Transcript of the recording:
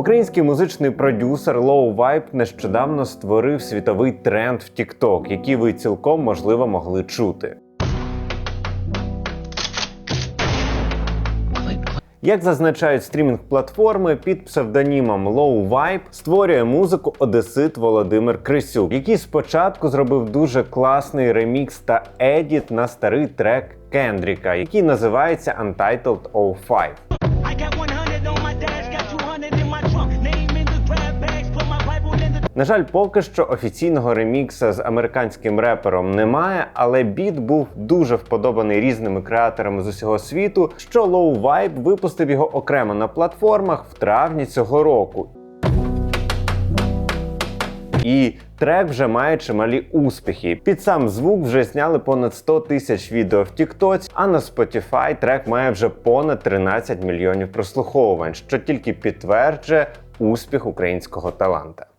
Український музичний продюсер Low Vibe нещодавно створив світовий тренд в TikTok, який ви цілком можливо могли чути. Як зазначають стрімінг-платформи, під псевдонімом Low Vibe створює музику одесит Володимир Крисюк, який спочатку зробив дуже класний ремікс та едіт на старий трек Кендріка, який називається Untitled 05. На жаль, поки що офіційного ремікса з американським репером немає, але біт був дуже вподобаний різними креаторами з усього світу, що Low Vibe випустив його окремо на платформах в травні цього року. І трек вже має чималі успіхи. Під сам звук вже зняли понад 100 тисяч відео в TikTok, а на Spotify трек має вже понад 13 мільйонів прослуховувань, що тільки підтверджує успіх українського таланта.